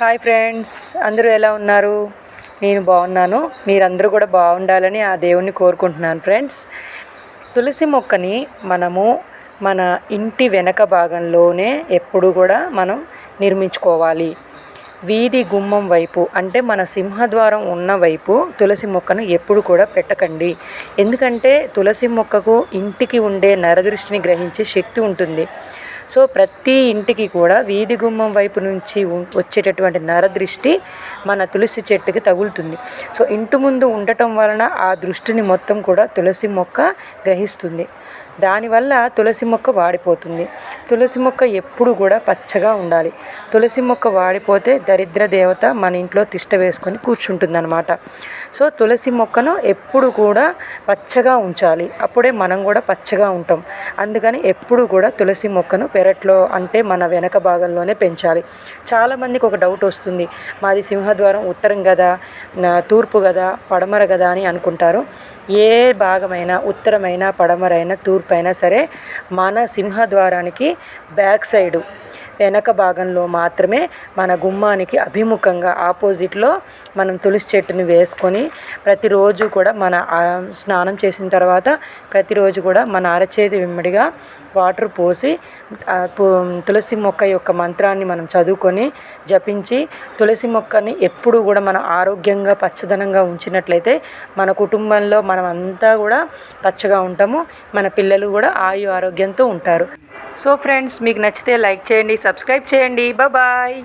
Hi friends అందరూ ఎలా ఉన్నారు? నేను బాగున్నాను. మీరందరూ కూడా బాగుండాలని ఆ దేవుణ్ణి కోరుకుంటున్నాను ఫ్రెండ్స్. తులసి మొక్కని మనము మన ఇంటి వెనక భాగంలోనే ఎప్పుడు కూడా మనం నిర్మించుకోవాలి. వీధి గుమ్మం వైపు అంటే మన సింహద్వారం ఉన్న వైపు తులసి మొక్కను ఎప్పుడు కూడా పెట్టకండి. ఎందుకంటే తులసి మొక్కకు ఇంటికి ఉండే నరదృష్టిని గ్రహించే శక్తి ఉంటుంది. సో ప్రతి ఇంటికి కూడా వీధి గుమ్మం వైపు నుంచి ఉ- వచ్చేటటువంటి నరదృష్టి మన తులసి చెట్టుకి తగులుతుంది. సో ఇంటి ముందు ఉండటం వలన ఆ దృష్టిని మొత్తం కూడా తులసి మొక్క గ్రహిస్తుంది. దానివల్ల తులసి మొక్క వాడిపోతుంది. తులసి మొక్క ఎప్పుడు కూడా పచ్చగా ఉండాలి. తులసి మొక్క వాడిపోతే దరిద్ర దేవత మన ఇంట్లో తిష్ట వేసుకొని కూర్చుంటుందన్నమాట. సో తులసి మొక్కను ఎప్పుడు కూడా పచ్చగా ఉంచాలి. అప్పుడే మనం కూడా పచ్చగా ఉంటాం. అందుకని ఎప్పుడు కూడా తులసి మొక్కను పెరట్లో అంటే మన వెనక భాగంలోనే పెంచాలి. చాలామందికి ఒక డౌట్ వస్తుంది. మాది సింహద్వారం ఉత్తరం కదా తూర్పు కదా పడమర కదా అని అనుకుంటారు. ఏ భాగమైనా ఉత్తరమైనా పడమరైనా తూర్పు అయినా సరే మన సింహద్వారానికి బ్యాక్ సైడు వెనక భాగంలో మాత్రమే మన గుమ్మానికి అభిముఖంగా ఆపోజిట్లో మనం తులసి చెట్టుని వేసుకొని ప్రతిరోజు కూడా మన స్నానం చేసిన తర్వాత ప్రతిరోజు కూడా మన అరచేతి వెంబడిగా వాటర్ పోసి తులసి మొక్క యొక్క మంత్రాన్ని మనం చదువుకొని జపించి తులసి మొక్కని ఎప్పుడూ కూడా మనం ఆరోగ్యంగా పచ్చదనంగా ఉంచినట్లయితే మన కుటుంబంలో మనం అంతా కూడా పచ్చగా ఉంటాము. మన పిల్లలు కూడా ఆయు ఆరోగ్యంతో ఉంటారు. సో ఫ్రెండ్స్ మీకు నచ్చితే లైక్ చేయండి సబ్స్క్రైబ్ చేయండి. బాయ్